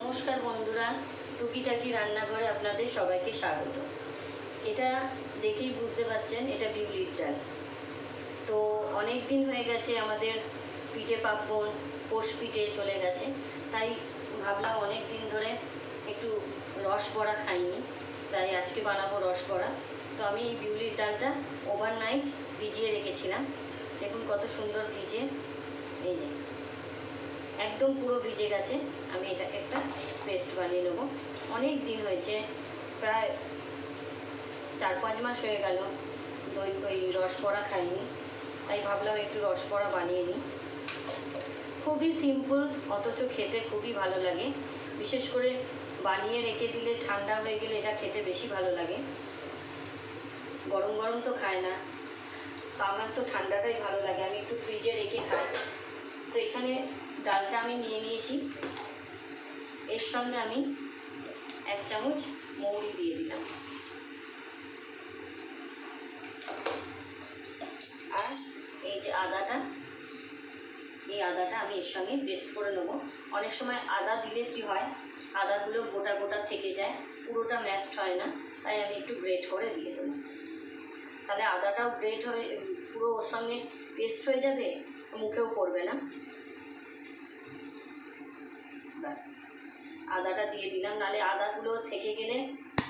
নমস্কার বন্ধুরা, টুকিটাকি রান্নাঘরে আপনাদের সবাইকে স্বাগত। এটা দেখেই বুঝতে পারছেন, এটা বিউলির ডাল। তো অনেক দিন হয়ে গেছে আমাদের পিঠে পার্বণ, পোষ পিঠে চলে গেছে, তাই ভাবলাম অনেক দিন ধরে একটু রস বড়া খাইনি, তাই আজকে বানাবো রস বড়া। তো আমি এই বিউলির ডালটা ওভারনাইট ভিজিয়ে রেখেছিলাম। দেখুন কত সুন্দর ভিজে, এই যে। একদম পুরো ভিজে গেছে আমি এটাকে একটা পেস্ট বানিয়ে নেব। অনেক দিন হয়েছে, প্রায় চার পাঁচ মাস হয়ে গেল, দই ওই রস পড়া খাইনি। তাই ভাবলাম একটু রস পড়া বানিয়ে নিই। খুবই সিম্পল, অথচ খেতে খুবই ভালো লাগে। বিশেষ করে বানিয়ে রেখে দিলে ঠান্ডা হয়ে গেলে এটা খেতে বেশি ভালো লাগে। গরম গরম তো খায় না। তো আমার তো ঠান্ডাটাই ভালো লাগে। আমি একটু ফ্রিজে রেখে খাই। তো এখানে ডালটা আমি নিয়ে নিয়েছি। এর সঙ্গে আমি এক চামচ মৌরি দিয়ে দিলাম। আর এই যে আদাটা, এই আদাটা আমি এর সঙ্গে পেস্ট করে নেব। অনেক সময় আদা দিলে কি হয়, আদাগুলো গোটা গোটা থেকে যায়, পুরোটা ম্যাশড হয় না, তাই আমি একটু গ্রেট করে দিয়ে দেবো। তাহলে আদাটাও গ্রেট হয়ে, পুরো ওর সঙ্গে পেস্ট হয়ে যাবে? মুখেও পড়বে না। ব্যাস, আদাটা দিয়ে দিলাম, নালে আদাগুলো থেকে গেলে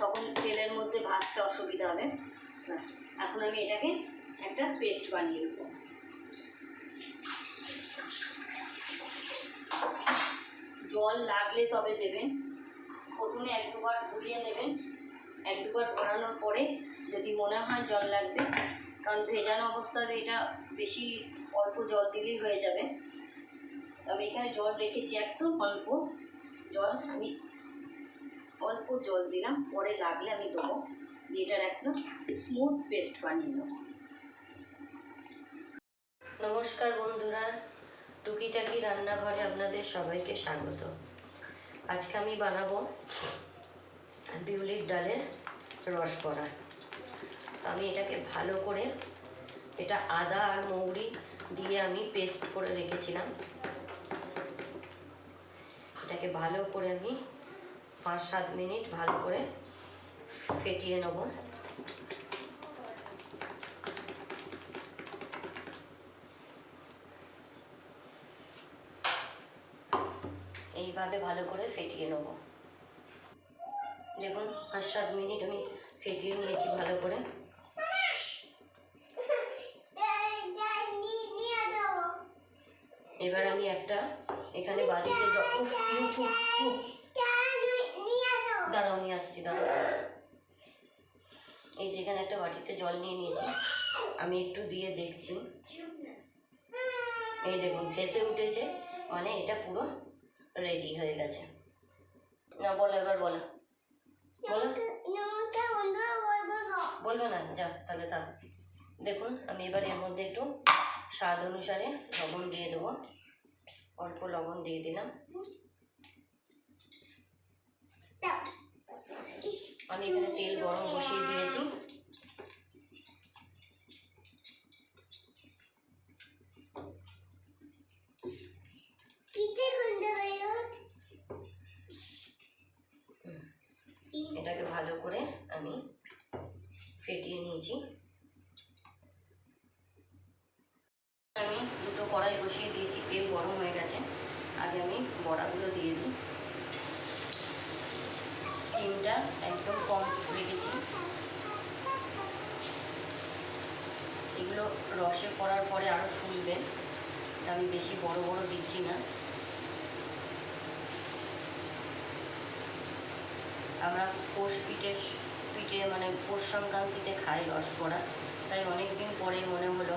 তখন তেলের মধ্যে ভাজতে অসুবিধা হবে। এখন আমি এটাকে একটা পেস্ট বানিয়ে নেব। জল লাগলে তবে দেবেন। প্রথমে এক দুবার ঘুরিয়ে নেবেন। এক দুবার ঘোরানোর পরে যদি মনে হয় জল লাগবে, কারণ ভেজানো অবস্থাতে এটা বেশি অল্প জল দিলেই হয়ে যাবে। আমি এখানে জল রেখেছি একদম অল্প। জল আমি অল্প জল দিলাম, পরে লাগলে আমি দেবো। এটার একদম স্মুথ পেস্ট বানিয়ে নেব। নমস্কার বন্ধুরা, টুকিটাকি রান্নাঘরে আপনাদের সবাইকে স্বাগত। আজকে আমি বানাবো বিউলির ডালের রস বড়া। তো আমি এটাকে ভালো করে এটা আদা আর মৌরি দিয়ে আমি পেস্ট করে রেখেছিলাম। এটাকে ভালো করে আমি পাঁচ সাত মিনিট ভালো করে ফেটিয়ে নেব। এইভাবে ভালো করে ফেটিয়ে নেব। দেখুন, পাঁচ সাত মিনিট আমি ফেটিয়ে নিয়েছি ভালো করে। এবার আমি একটা এখানে চুপ দাঁড়াও, নিয়ে আসছি, দাঁড়াও। এই যেখানে একটা বাটিতে জল নিয়ে নিয়েছি। আমি একটু দিয়ে দেখছি। এই দেখুন, ভেসে উঠেছে। মানে এটা পুরো রেডি হয়ে গেছে। না, বলো, এবার বলো। বলো। বলবে না যা তাহলে থাক দেখুন, আমি এবার এর মধ্যে একটু স্বাদ অনুসারে লবণ দিয়ে দেবো। অল্প লবণ দিয়ে দিলাম। আমি এখানে তেল গরম বসিয়ে দিয়েছি। এটাকে ভালো করে আমি ফেটিয়ে নিয়েছি। আমি দুটো কড়াই বসিয়ে দিয়েছি, তেল গরম হয়ে গেছে। আগে আমি বড়াগুলো দিয়ে দিই। স্টিমটা একদম কম রেখেছি এগুলো রসে পড়ার পরে আরও ফুলবে। আমি বেশি বড় বড় দিচ্ছি না। আমরা পৌষ পিঠে পিঠে মানে পৌষ সংক্রান্তিতে খাই রস পড়া তাই অনেক দিন পরে মনে হলো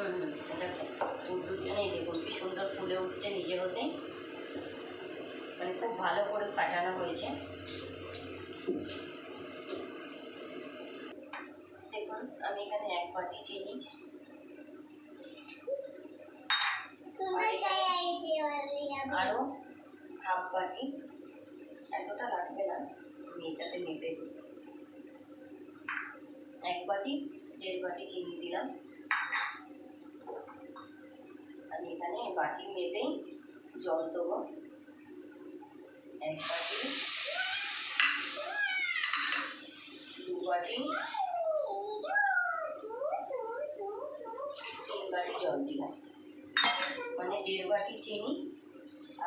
ওটাকে ফুল ফুটছে না এই দেখুন কি সুন্দর ফুলে উঠছে নিজে হতে মানে খুব ভালো করে ফাটানো হয়েছে দেখুন আমি এখানে এক বাটি চিনি আরও হাফ বাটি এতটা লাগবে না আমি এটাতে মেপে এক বাটি দেড় বাটি চিনি দিলাম আমি এখানে বাটি মেপেই জল দেবো। এক বাটি, দু বাটি, তিন বাটি জল দিলাম। মানে দেড় বাটি চিনি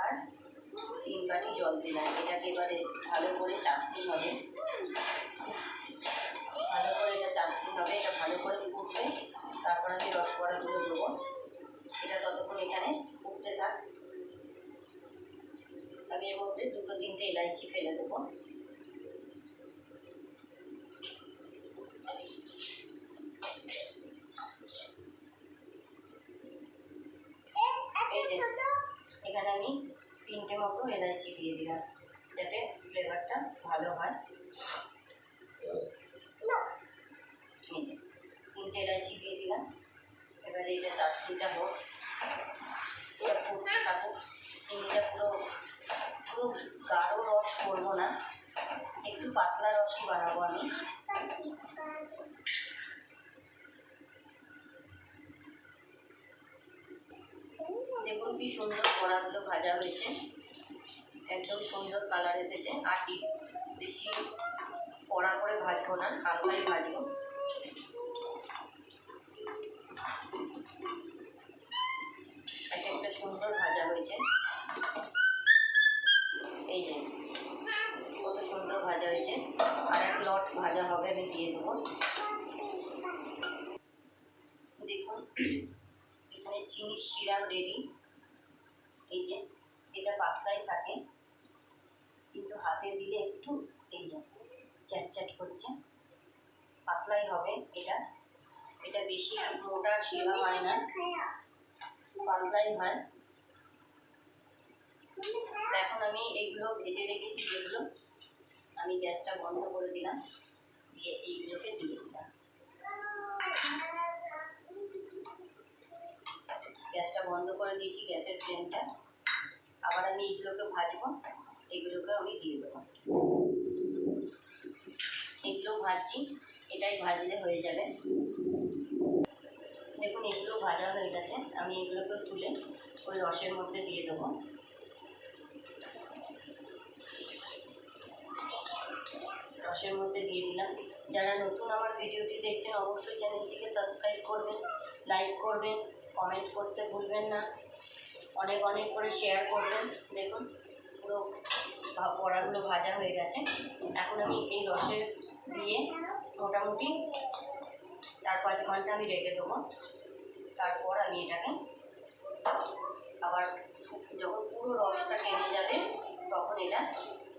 আর তিন বাটি জল দিলাম। এটাকে এবারে ভালো করে চাষতে হবে। এর মধ্যে দুটো তিনটে এলাইচি ফেলে দেবো। এখানে আমি তিনটে মতো এলাচি দিয়ে দিলাম, যাতে ফ্লেভারটা ভালো হয়। তিনটে এলাচি দিয়ে দিলাম। এবারে এটা চাশনিটা হোক, এটা ফুটতে থাকুক চিনিটা পুরো পুরো গাঢ় রস করব না। একটু পাতলা রসই বানাবো আমি। দেখুন কি সুন্দর কড়াগুলো ভাজা হয়েছে। একদম সুন্দর কালার এসেছে। আটি বেশি কড়া করে ভাজবো না, হালকাই ভাজবো। এক একটা সুন্দর ভাজা হয়েছে। এই যে, কত সুন্দর ভাজা হয়েছে। আর এক লট ভাজা হবে, আমি দিয়ে দেবো। দেখুন, এখানে চিনির সিরাপ রেডি এই যে এটা পাতলাই থাকে, কিন্তু হাতে দিলে একটু এই যে, চ্যাট চ্যাট করছে। পাতলাই হবে এটা। এটা বেশি মোটা শিরা হয় না। পাতলাই হয়। এখন আমি এগুলো ভেজে রেখেছি, যেগুলো আমি গ্যাসটা বন্ধ করে দিলাম, দিয়ে এইগুলোকে দিয়ে দিলাম। গ্যাসটা বন্ধ করে দিয়েছি, গ্যাসের ফ্লেমটা। আবার আমি এইগুলোকে ভাজবো এগুলোকে আমি দিয়ে দেবো। এগুলো ভাজছি, এটাই ভাজলে হয়ে যাবে। দেখুন, এগুলো ভাজা হয়ে গেছে, আমি এগুলোকে তুলে ওই রসের মধ্যে দিয়ে দেবো। যারা নতুন আমার ভিডিওটি দেখছেন, অবশ্যই চ্যানেলটিকে সাবস্ক্রাইব করবেন লাইক করবেন কমেন্ট করতে ভুলবেন না। অনেক অনেক করে শেয়ার করবেন। দেখুন, পুরো বড়াগুলো ভাজা হয়ে গেছে। এখন আমি এই রসে দিয়ে মোটামুটি চার, পাঁচ ঘণ্টা আমি রেখে দেবো। তারপর আমি এটাকে আবার যখন পুরো রসটা টেনে যাবে, তখন এটা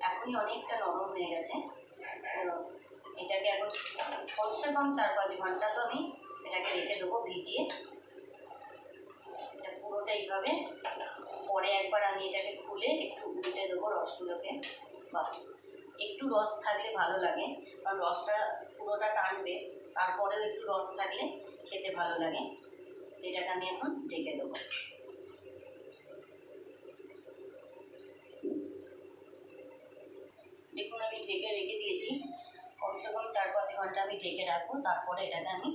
এখনই অনেকটা নরম হয়ে গেছে। এটাকে এখন কমসে কম চার পাঁচ ঘণ্টা তো আমি এটাকে রেখে দেবো ভিজিয়ে। এটা পুরোটা এইভাবে। পরে একবার আমি এটাকে খুলে একটু উল্টে দেবো রসগুলোকে। বাস। একটু রস থাকলে ভালো লাগে। কারণ রসটা পুরোটা টানবে, তারপরেও একটু রস থাকলে খেতে ভালো লাগে। এটাকে আমি এখন ঢেকে দেবো। দেখুন আমি ঢেকে রেখে দিয়েছি কমসে কম চার পাঁচ ঘণ্টা আমি ঢেকে রাখব, তারপরে এটাকে আমি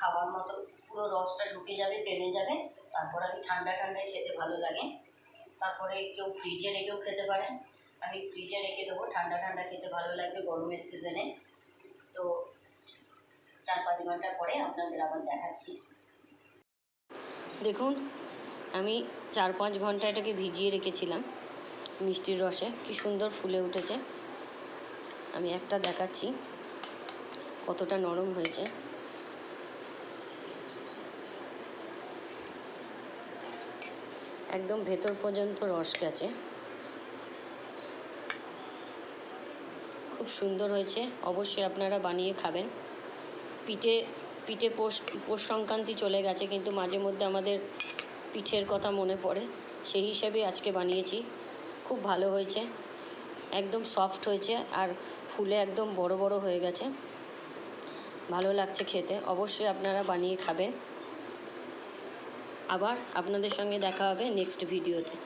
খাবার মতো পুরো রসটা ঢুকে যাবে, টেনে যাবে, তারপর আমি ঠান্ডা ঠান্ডায় খেতে ভালো লাগে। তারপরে কেউ ফ্রিজে রেখেও খেতে পারেন আমি ফ্রিজে রেখে দেবো, ঠান্ডা ঠান্ডা খেতে ভালো লাগবে গরমের সিজনে তো চার পাঁচ ঘণ্টা পরে আপনাদের আবার দেখাচ্ছি। দেখুন, আমি চার পাঁচ ঘণ্টা এটাকে ভিজিয়ে রেখেছিলাম মিষ্টির রসে। কি সুন্দর ফুলে উঠেছে। আমি একটা দেখাচ্ছি। কতটা নরম হয়েছে। একদম ভেতর পর্যন্ত রস গেছে। খুব সুন্দর হয়েছে, অবশ্যই আপনারা বানিয়ে খাবেন। পিঠে পিঠে পোষ, পৌষ সংক্রান্তি চলে গেছে, কিন্তু মাঝে মধ্যে আমাদের পিঠের কথা মনে পড়ে। সেই হিসাবে আজকে বানিয়েছি। খুব ভালো হয়েছে, একদম সফট হয়েছে, আর ফুলে একদম বড় বড় হয়ে গেছে। ভালো লাগছে খেতে অবশ্যই আপনারা বানিয়ে খাবেন। আবার আপনাদের সঙ্গে দেখা হবে নেক্সট ভিডিওতে